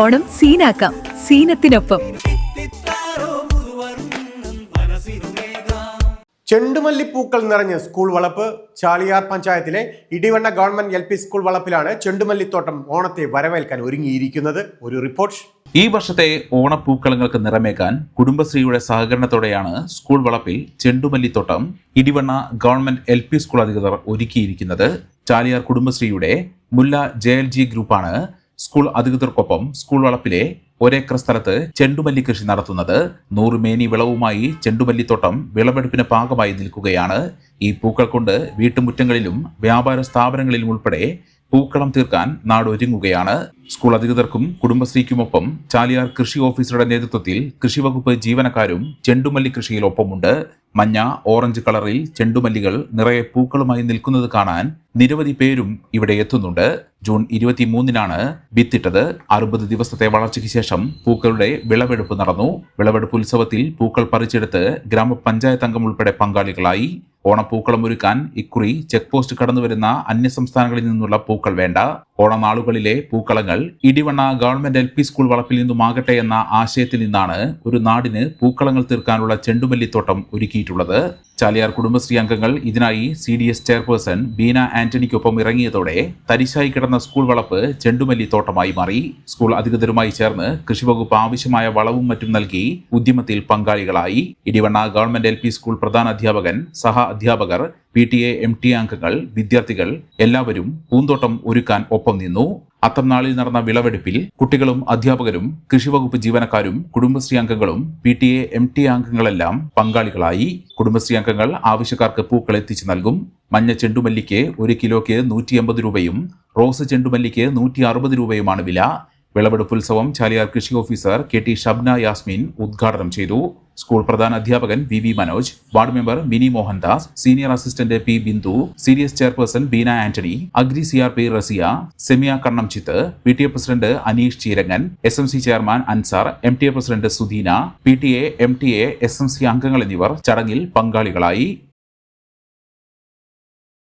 ഓണം സീനാക്കാം. സീനത്തിനൊപ്പം. ചെണ്ടുമല്ലിപ്പൂക്കൾ നിറഞ്ഞ സ്കൂൾ വളപ്പ് ചാലിയാർ പഞ്ചായത്തിലെ Idivanna government L P school വളപ്പിലാണ് ചെണ്ടുമല്ലിത്തോട്ടം ഓണത്തെ വരവേൽക്കാൻ ഒരുങ്ങിയിരിക്കുന്നത്. ഒരു റിപ്പോർട്ട്. ഈ വർഷത്തെ ഓണപ്പൂക്കളങ്ങൾക്ക് നിറമേക്കാൻ കുടുംബശ്രീയുടെ സഹകരണത്തോടെയാണ് സ്കൂൾ വളപ്പിൽ ചെണ്ടുമല്ലിത്തോട്ടം Idivanna government L P school അധികൃതർ ഒരുക്കിയിരിക്കുന്നത്. ചാലിയാർ കുടുംബശ്രീയുടെ മുല്ല ജെ എൽ ജി ഗ്രൂപ്പാണ് സ്കൂൾ അധികൃതർക്കൊപ്പം സ്കൂൾ വളപ്പിലെ ഒരേക്കർ സ്ഥലത്ത് ചെണ്ടുമല്ലി കൃഷി നടത്തുന്നത് നൂറുമേനി വിളവുമായി ചെണ്ടുമല്ലിത്തോട്ടം വിളവെടുപ്പിന് പാകമായി നിൽക്കുകയാണ്. ഈ പൂക്കൾ കൊണ്ട് വീട്ടുമുറ്റങ്ങളിലും വ്യാപാര സ്ഥാപനങ്ങളിലും ഉൾപ്പെടെ പൂക്കളം തീർക്കാൻ നാട് ഒരുങ്ങുകയാണ് സ്കൂൾ അധികൃതർക്കും കുടുംബശ്രീക്കുമൊപ്പം ചാലിയാർ കൃഷി ഓഫീസറുടെ നേതൃത്വത്തിൽ കൃഷിവകുപ്പ് ജീവനക്കാരും ചെണ്ടുമല്ലി കൃഷിയിൽ ഒപ്പമുണ്ട് മഞ്ഞ ഓറഞ്ച് കളറിൽ ചെണ്ടുമല്ലികൾ നിറയെ പൂക്കളുമായി നിൽക്കുന്നത് കാണാൻ നിരവധി പേരും ഇവിടെ എത്തുന്നുണ്ട്. ജൂൺ ഇരുപത്തിമൂന്നിനാണ് വിത്തിട്ടത്. അറുപത് ദിവസത്തെ വളർച്ചയ്ക്ക് ശേഷം പൂക്കളുടെ വിളവെടുപ്പ് നടന്നു. വിളവെടുപ്പ് ഉത്സവത്തിൽ പൂക്കൾ പറിച്ചെടുത്ത് ഗ്രാമപഞ്ചായത്ത് അംഗം ഉൾപ്പെടെ പങ്കാളികളായി. ഓണപ്പൂക്കളം ഒരുക്കാൻ ഇക്കുറി ചെക്ക് പോസ്റ്റ് കടന്നുവരുന്ന അന്യസംസ്ഥാനങ്ങളിൽ നിന്നുള്ള പൂക്കൾ വേണ്ട. ഓണനാളുകളിലെ പൂക്കളങ്ങൾ Idivanna government L P school വളപ്പിൽ നിന്നുമാകട്ടെ എന്ന ആശയത്തിൽ നിന്നാണ് ഒരു നാടിന് പൂക്കളങ്ങൾ തീർക്കാനുള്ള ചെണ്ടുമല്ലിത്തോട്ടം ഒരുക്കിയിട്ടുള്ളത്. ചാലിയാർ കുടുംബശ്രീ അംഗങ്ങൾ ഇതിനായി C D S chairperson Beena ആന്റണിക്കൊപ്പം ഇറങ്ങിയതോടെ തരിശായി കിടന്ന സ്കൂൾ വളപ്പ് ചെണ്ടുമല്ലിത്തോട്ടമായി മാറി. സ്കൂൾ അധികൃതരുമായി ചേർന്ന് കൃഷിവകുപ്പ് ആവശ്യമായ വളവും മറ്റും നൽകി ഉദ്യമത്തിൽ പങ്കാളികളായി. ഇടിവണ്ണ ഗവൺമെന്റ് എൽ സ്കൂൾ പ്രധാന അധ്യാപകൻ സഹ അധ്യാപകർ P T A M T അംഗങ്ങൾ വിദ്യാർത്ഥികൾ എല്ലാവരും പൂന്തോട്ടം ഒരുക്കാൻ ഒപ്പം നിന്നു. അത്തം നാളിൽ നടന്ന വിളവെടുപ്പിൽ കുട്ടികളും അധ്യാപകരും കൃഷിവകുപ്പ് ജീവനക്കാരും കുടുംബശ്രീ അംഗങ്ങളും P T A M T അംഗങ്ങളെല്ലാം പങ്കാളികളായി. കുടുംബശ്രീ അംഗങ്ങൾ ആവശ്യക്കാർക്ക് പൂക്കൾ എത്തിച്ചു നൽകും. മഞ്ഞ ചെണ്ടുമല്ലിക്ക് ഒരു കിലോയ്ക്ക് നൂറ്റി എൺപത് രൂപയും റോസ് ചെണ്ടുമല്ലിക്ക് നൂറ്റി അറുപത് രൂപയുമാണ് വില. വിളവെടുപ്പ് ഉത്സവം ചാലിയാർ കൃഷി officer K T Shabna Yasmin ഉദ്ഘാടനം ചെയ്തു. സ്കൂൾ പ്രധാന അധ്യാപകൻ V V Manoj ward member Mini Mohandas senior assistant P Bindu serious chairperson Beena Antony agri C R P Raziya Semiya Kannamchith P T A president Aneesh Cheerangan S M C chairman Ansar M T A president Sudheena P T A M T A S M C അംഗങ്ങൾ എന്നിവർ ചടങ്ങിൽ പങ്കാളികളായി.